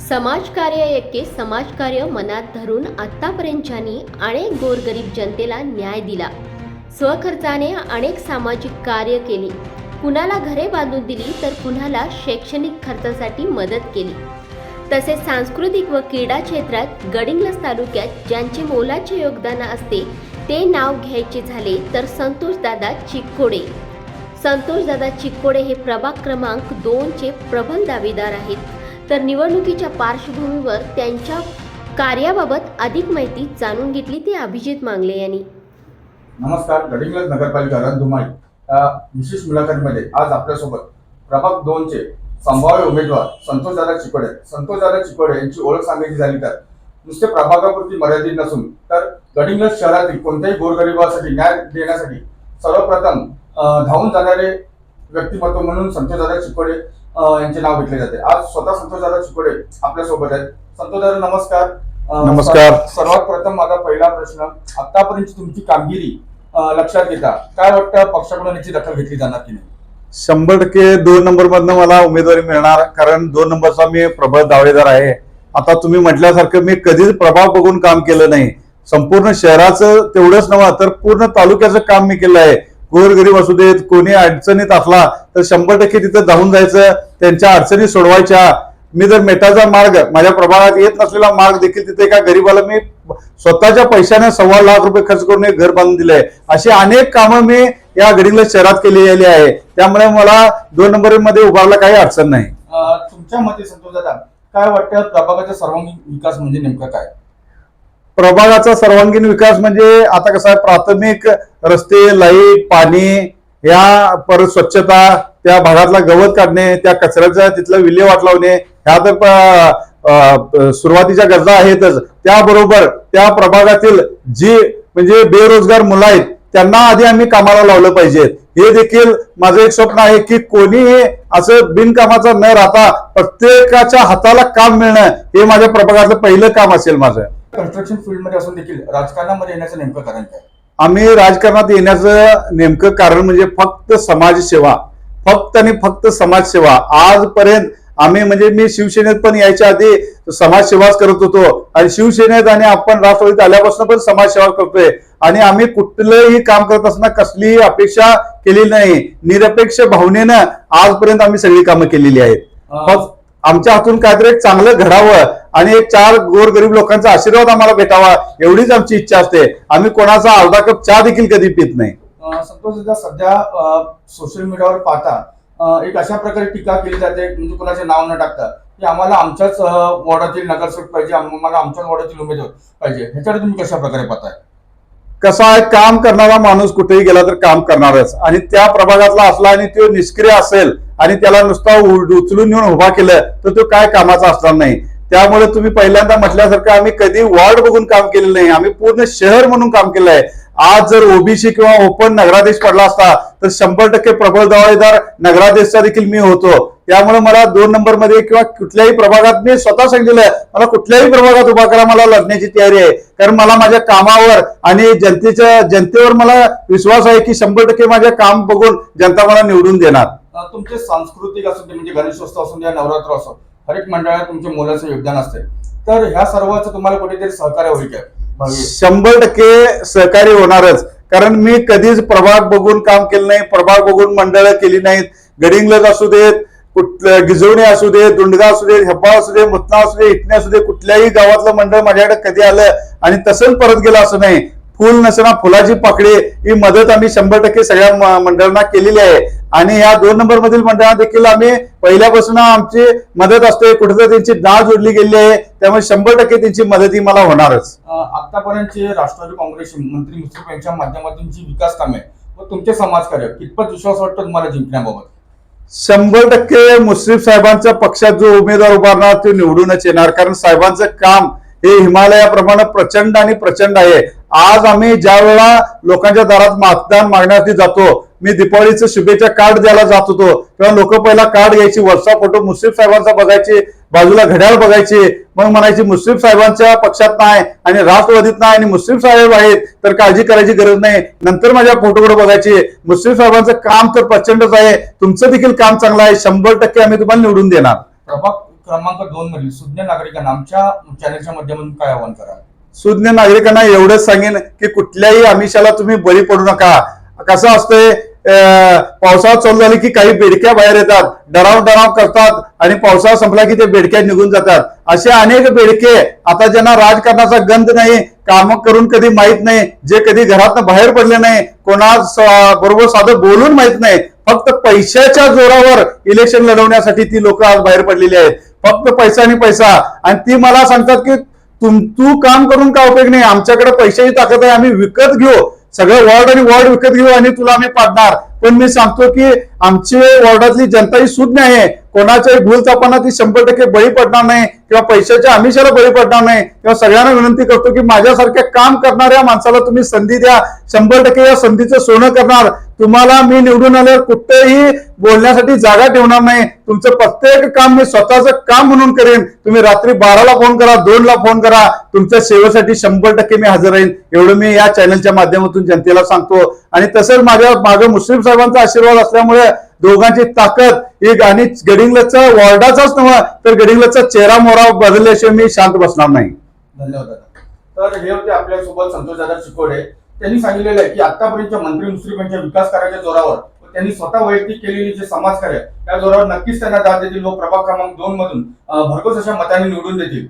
समाजकार्य एके समाजकार्य मनात धरून आत्तापर्यंतच्यानी अनेक गोरगरीब जनतेला न्याय दिला. स्वखर्चाने अनेक सामाजिक कार्य केली. कुणाला घरे बांधून दिली तर कुणाला शैक्षणिक खर्चासाठी मदत केली. तसेच सांस्कृतिक व क्रीडा क्षेत्रात गडिंग्लस तालुक्यात ज्यांचे मोलाचे योगदान असते ते नाव घ्यायचे झाले तर संतोषदादा चिक्कोडे. संतोषदादा चिक्कोडे हे प्रभाग क्रमांक दोनचे प्रबल दावेदार आहेत. तर निवडणुकीच्या पार्श्वभूमीवर त्यांच्या कार्याबाबत अधिक माहिती जाणून घेतली ते अभिजित मांगले यांनी. नमस्कार गडिंग्लज नगरपालिका रणधुमाई विशेष मुलाखतीमध्ये आज आपल्यासोबत प्रभाग दोनचे संभाव्य उमेदवार संतोषदादा चिकोडे. संतोषदादा चिकोडे यांची ओळख सांगायची झाली तर? नुसते प्रभागापुरती मर्यादित नसून. तर गडिंग्लज शहरातील कोणत्याही गोरगरिबासाठी न्याय देण्यासाठी सर्वप्रथम धावून जाणारे व्यक्तिमत्व म्हणून संतोषदादा चिकोडे यांचे नाव घेतले जाते. आज स्वतः संतोषदादा चिकोडे आपल्यासोबत आहेत. संतोषदादा नमस्कार. अं, नमस्कार. सर्व- सर्वात प्रथम माझा पहिला प्रश्न आतापर्यंत तुमची कामगिरी लक्षात घेता. काय वाटतं पक्षाकडून याची दखल घेतली जाणार की नाही? शंभर टक्के दोन नंबर मधनं मला उमेदवारी मिळणार कारण दोन नंबरचा मी प्रबळ दावेदार आहे. आता तुम्ही म्हटल्यासारखं मी कधीच प्रभाव बघून काम केलं नाही. संपूर्ण शहराचं तेवढंच नव्हे तर पूर्ण तालुक्याचं काम मी केलं आहे. गोरगरीब असू देत कोणी अडचणीत असला तर शंभर टक्के तिथं धावून जायचं. त्यांच्या अडचणी सोडवायच्या. मी जर मेटाचा मार्ग माझ्या प्रभागात येत नसलेला मार्ग देखील तिथे एका गरीबाला मी स्वतःच्या पैशाने सव्वा लाख रुपये खर्च करून एक घर बांधून दिलंय. अशी अनेक कामं मी या गडिंगला शहरात केलेली आहे. त्यामुळे मला दोन नंबरमध्ये उभारला काही अडचण नाही. तुमच्या मते संतोषदादा काय वाटतं प्रभागाचा सर्वांगीण विकास म्हणजे नेमका काय? प्रभागाचा सर्वांगीण विकास म्हणजे आता कसं आहे प्राथमिक रस्ते लाइट पाणी या परत स्वच्छता त्या भागातला गवत काढणे त्या कचऱ्याचा तिथला विल्हेवाट लावणे ह्या तर सुरुवातीच्या गरजा आहेतच. त्याबरोबर त्या प्रभागातील जी म्हणजे बेरोजगार मुलं आहेत त्यांना आधी आम्ही कामाला लावलं पाहिजे. हे देखील माझं एक स्वप्न आहे की कोणीही असं बिनकामाचं न राहता प्रत्येकाच्या हाताला काम मिळणं हे माझ्या प्रभागातलं पहिलं काम असेल माझं. कन्स्ट्रक्शन फील्डमध्ये असून देखील राजकारणामध्ये येण्याचं नेमकं कारण काय? आम्ही राजकारणात येण्याचं नेमकं कारण म्हणजे फक्त समाजसेवा. फक्त आणि फक्त समाजसेवा. आजपर्यंत आम्ही म्हणजे मी शिवसेनेत पण यायच्या आधी समाजसेवाच करत होतो. आणि शिवसेनेत आणि आपण राष्ट्रवादीत आल्यापासून पण समाजसेवा करतोय. आणि आम्ही कुठलंही काम करत असताना कसलीही अपेक्षा केलेली नाही. निरपेक्ष भावनेनं आजपर्यंत आम्ही सगळी कामं केलेली आहेत. आमच्या हातून काहीतरी एक चांगलं घडावं आणि एक चार गोरगरीब लोकांचा आशीर्वाद आम्हाला भेटावा एवढीच आमची इच्छा असते. आम्ही कोणाचा अर्धा कप चहा देखील कधी पित नाही. संतोष दादा सध्या सोशल मीडियावर पाहता एक अशा प्रकारे टीका केली जाते म्हणजे कोणाचे नाव न टाकता की आम्हाला आमच्याच वॉर्डातील नगरसेवक पाहिजे आम्हाला आमच्याच वॉर्डातील उमेदवार पाहिजे. ह्याच्याकडे तुम्ही कशा प्रकारे पाहताय? कसा आहे काम करणारा माणूस कुठेही गेला तर काम करणारच. आणि त्या प्रभागातला असला आणि तो निष्क्रिय असेल आणि त्याला नुसता उचलून नेऊन उभा केलं तर तो काय कामाचा असणार नाही. त्यामुळे तुम्ही पहिल्यांदा म्हटल्यासारखं आम्ही कधी वॉर्ड बघून काम केलेलं नाही. आम्ही पूर्ण शहर म्हणून काम केलं आहे. आज जर ओबीसी किंवा ओपन नगराधीश पडला असता तर शंभर टक्के प्रबळ दवाईदार नगराधीशचा देखील मी होतो. त्यामुळे मला दोन नंबरमध्ये किंवा कुठल्याही प्रभागात मी स्वतः सांगितलेलं आहे मला कुठल्याही प्रभागात उभा करा मला लढण्याची तयारी आहे. कारण मला माझ्या कामावर आणि जनतेच्या जनतेवर मला विश्वास आहे की शंभर टक्के माझे काम बघून जनता मला निवडून देणार. तुमचे सांस्कृतिक असू दे म्हणजे गणेशोत्सव असू द्या नवरात्र असो हरेक मंडळात तुमचे मुलाचं योगदान असते. तर ह्या सर्वांचं तुम्हाला कुठेतरी सहकार्य होईल काय शंभर टक्के सहकार्य होणारच. कारण मी कधीच प्रभाग बघून काम केलं नाही प्रभाग बघून मंडळ केली नाहीत. गडिंगलज असू देत कुठलं गिजवणे असू दे दुंडगा असू दे हेब्बा असू दे मुतना असू दे इटणे असू दे कुठल्याही गावातलं मंडळ माझ्याकडे कधी आलं आणि तसंच परत गेलं असं नाही. फुल नसताना फुलाची पाकळी ही मदत आम्ही शंभर टक्के सगळ्या मंडळांना केलेली आहे. आणि या दोन नंबर मधील मंडळांना देखील आम्ही पहिल्यापासून आमची मदत असते. कुठेतरी त्यांची नाळ जोडली गेली आहे. त्यामुळे शंभर टक्के त्यांची मदत ही मला होणारच. अं, आतापर्यंतचे राष्ट्रवादी काँग्रेसचे मंत्री मुश्रीफ यांच्या माध्यमातून जी विकास कामे व तुमचे समाजकार्य कितपत विश्वास वाटतो तुम्हाला जिंकण्याबाबत? शंभर टक्के मुश्रीफ साहेबांच्या पक्षात जो उमेदवार उभारणार तो निवडूनच येणार. कारण साहेबांचं काम हे हिमालयाप्रमाणे प्रचंड आणि प्रचंड आहे. आज आम्ही ज्या वेळा लोकांच्या दारात मतदान मागण्यासाठी जातो मी दीपावलीचं शुभेच्छा कार्ड द्यायला जात होतो. तेव्हा लोक पहिला कार्ड घ्यायची वरचा फोटो मुश्रीफ साहेबांचा बघायचे बाजूला घड्याळ बघायचे. मग म्हणायची मुश्रीफ साहेबांच्या पक्षात नाही आणि राष्ट्रवादीत नाही आणि मुश्रीफ साहेब आहेत तर काळजी करायची गरज नाही. नंतर माझ्या फोटोकडे बघायचे मुश्रीफ साहेबांचं काम तर प्रचंडच आहे तुमचं देखील काम चांगलं आहे शंभर टक्के आम्ही तुम्हाला निवडून देणार. प्रभाग क्रमांक दोन मधील सुज्ञ नागरिकांना आमच्या चॅनलच्या माध्यमातून काय आवाहन कराल? सुज्ञ नागरिकांना एवढंच सांगेन की कुठल्याही आमिषाला तुम्ही बळी पडू नका. कसं असतंय? अं, पावसाळा चालू झाली की काही बेडक्या बाहेर येतात डराव डराव करतात आणि पावसाळा संपला की ते बेडक्या निघून जातात. असे अनेक बेडके आता ज्यांना राजकारणाचा गंध नाही काम करून कधी माहीत नाही जे कधी घरातनं बाहेर पडले नाही कोणा बरोबर साधं बोलून माहीत नाही फक्त पैशाच्या जोरावर इलेक्शन लढवण्यासाठी ती लोक आज बाहेर पडलेली आहेत. फक्त पैसा आणि पैसा. आणि ती मला सांगतात की तुम तू काम करून का उपयोग नाही? आमच्याकडे पैशाची ताकद आहे आम्ही विकत घेऊ. सगळं वॉर्ड आणि वॉर्ड विकत घेऊ आणि तुला आम्ही पाडणार. पण मी सांगतो की आमची वॉर्डातली जनता ही सुज्ञ आहे. कोणाच्याही भूल तापांना ती शंभर टक्के बळी पडणार नाही किंवा पैशाच्या आमिषाला बळी पडणार नाही. किंवा सगळ्यांना विनंती करतो की माझ्यासारख्या काम करणाऱ्या माणसाला तुम्ही संधी द्या. शंभर टक्के या संधीचं सोनं करणार. तुम्हाला मी निवडून आल्यावर कुठेही बोलण्यासाठी जागा ठेवणार नाही. तुमचं प्रत्येक काम मी स्वतःचं काम म्हणून करेन. तुम्ही रात्री बाराला फोन करा दोनला फोन करा. तुमच्या सेवेसाठी शंभर टक्के मी हजर राहील एवढं मी या चॅनलच्या माध्यमातून जनतेला सांगतो. आणि तसंच माझ्या मागे मुस्लिम साहेबांचा आशीर्वाद असल्यामुळे दोघांची ताकद ही आणि गडिंगलचा वॉर्डाचाच नव्हा तर गडिंगलचा चेहरा मोहरा बदलल्याशिवाय मी शांत बसणार नाही. धन्यवाद तर हे होते आपल्यासोबत संतोष दादा चिकोडे. त्यांनी सांगितलेलं आहे की आतापर्यंतच्या मंत्री मुस्लिमांच्या विकास कार्याच्या जोरावर त्यांनी स्वतः वैयक्तिक केलेली जे समाजकार्य त्या जोरावर नक्कीच त्यांना दाद देतील. व प्रभाग क्रमांक दोन मधून भरघोस अशा मताने निवडून देतील.